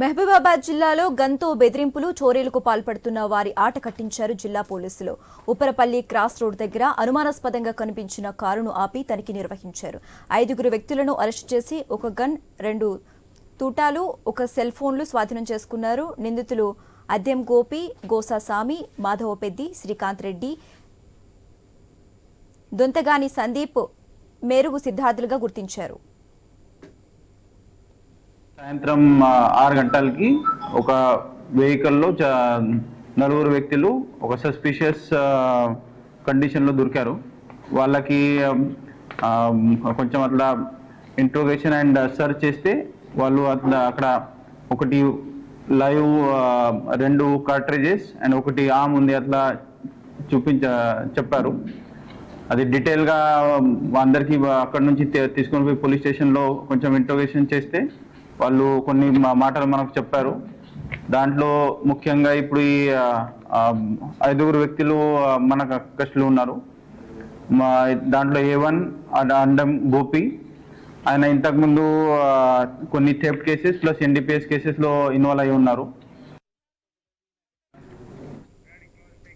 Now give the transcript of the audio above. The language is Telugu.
మహబూబాబాద్ జిల్లాలో గంతో బెదిరింపులు చోరీలకు పాల్పడుతున్న వారి ఆట కట్టించారు జిల్లా పోలీసులు. ఉప్పరపల్లి క్రాస్ రోడ్ దగ్గర అనుమానాస్పదంగా కనిపించిన కారును ఆపి తనిఖీ నిర్వహించారు. ఐదుగురు వ్యక్తులను అరెస్టు చేసి ఒక గన్ రెండు తూటాలు ఒక సెల్ ఫోన్లు స్వాధీనం చేసుకున్నారు. నిందితులు అద్దెం గోపి గోసా సామి మాధవపెద్ది శ్రీకాంత్ రెడ్డి దొంతగాని సందీప్ మేరుగు సిద్ధార్థులుగా గుర్తించారు. సాయంత్రం ఆరు గంటలకి ఒక వెహికల్లో చ- నలుగురు వ్యక్తులు ఒక సస్పిషియస్ కండిషన్లో దొరికారు. వాళ్ళకి కొంచెం అట్లా ఇంట్రోగేషన్ అండ్ సర్చ్ చేస్తే వాళ్ళు అట్లా అక్కడ ఒకటి లైవ్ రెండు కార్ట్రేజెస్ అండ్ ఒకటి ఆమ్ ఉంది అట్లా చూపించ చెప్పారు. అది డీటెయిల్గా అందరికీ అక్కడ నుంచి తీసుకొని పోయి పోలీస్ స్టేషన్లో కొంచెం ఇంట్రోగేషన్ చేస్తే వాళ్ళు కొన్ని మాటలు మనకు చెప్పారు. దాంట్లో ముఖ్యంగా ఇప్పుడు ఈ ఐదుగురు వ్యక్తులు మన కస్టడీలో ఉన్నారు. మా దాంట్లో ఏ వన్ అండం గోపి. ఆయన ఇంతకుముందు కొన్ని థెఫ్ట్ కేసెస్ ప్లస్ ఎన్డీపీఎస్ కేసెస్లో ఇన్వాల్వ్ అయి ఉన్నారు.